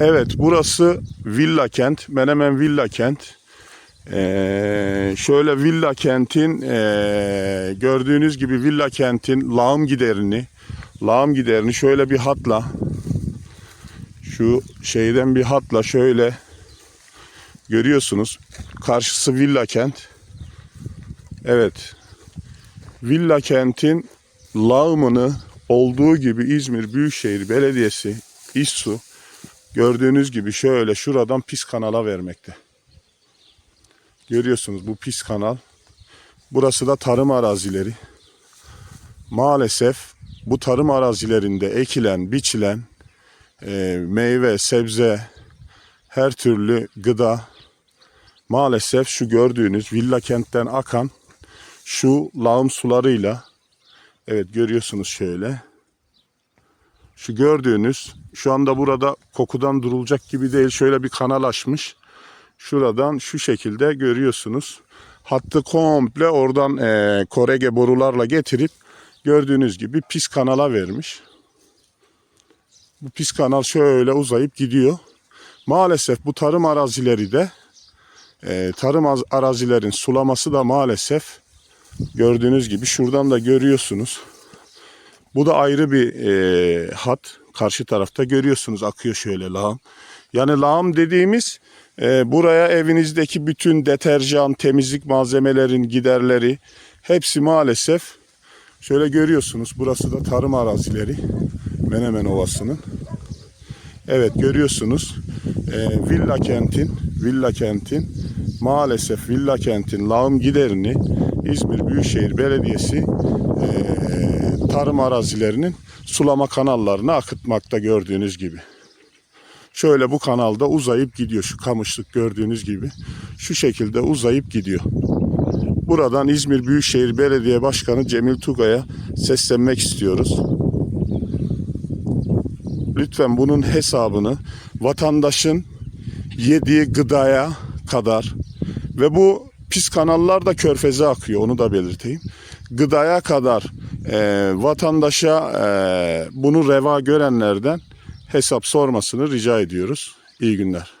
Evet burası Villa Kent. Menemen Villa Kent. Ee, şöyle Villa Kent'in ee, gördüğünüz gibi Villa Kent'in lağım giderini lağım giderini şöyle bir hatla şu şeyden bir hatla şöyle görüyorsunuz. Karşısı Villa Kent. Evet. Villa Kent'in lağımını olduğu gibi İzmir Büyükşehir Belediyesi İSSU gördüğünüz gibi şöyle şuradan pis kanala vermekte. Görüyorsunuz bu pis kanal. Burası da tarım arazileri. Maalesef bu tarım arazilerinde ekilen, biçilen e, meyve, sebze, her türlü gıda maalesef şu gördüğünüz villa kentten akan şu lağım sularıyla evet görüyorsunuz şöyle şu gördüğünüz şu anda burada kokudan durulacak gibi değil. Şöyle bir kanal açmış. Şuradan şu şekilde görüyorsunuz. Hattı komple oradan eee, korege borularla getirip gördüğünüz gibi pis kanala vermiş. Bu pis kanal şöyle uzayıp gidiyor. Maalesef bu tarım arazileri de e, tarım az- arazilerin sulaması da maalesef gördüğünüz gibi şuradan da görüyorsunuz. Bu da ayrı bir e, hat. Karşı tarafta görüyorsunuz akıyor şöyle lağım. Yani lağım dediğimiz e, buraya evinizdeki bütün deterjan, temizlik malzemelerin giderleri hepsi maalesef şöyle görüyorsunuz. Burası da tarım arazileri Menemen Ovası'nın. Evet görüyorsunuz e, Villa Kent'in Villa Kent'in maalesef Villa Kent'in lağım giderini İzmir Büyükşehir Belediyesi e, tarım arazilerinin sulama kanallarına akıtmakta gördüğünüz gibi. Şöyle bu kanalda uzayıp gidiyor şu kamışlık gördüğünüz gibi. Şu şekilde uzayıp gidiyor. Buradan İzmir Büyükşehir Belediye Başkanı Cemil Tugay'a seslenmek istiyoruz lütfen bunun hesabını vatandaşın yediği gıdaya kadar ve bu pis kanallar da körfeze akıyor onu da belirteyim. Gıdaya kadar e, vatandaşa e, bunu reva görenlerden hesap sormasını rica ediyoruz. İyi günler.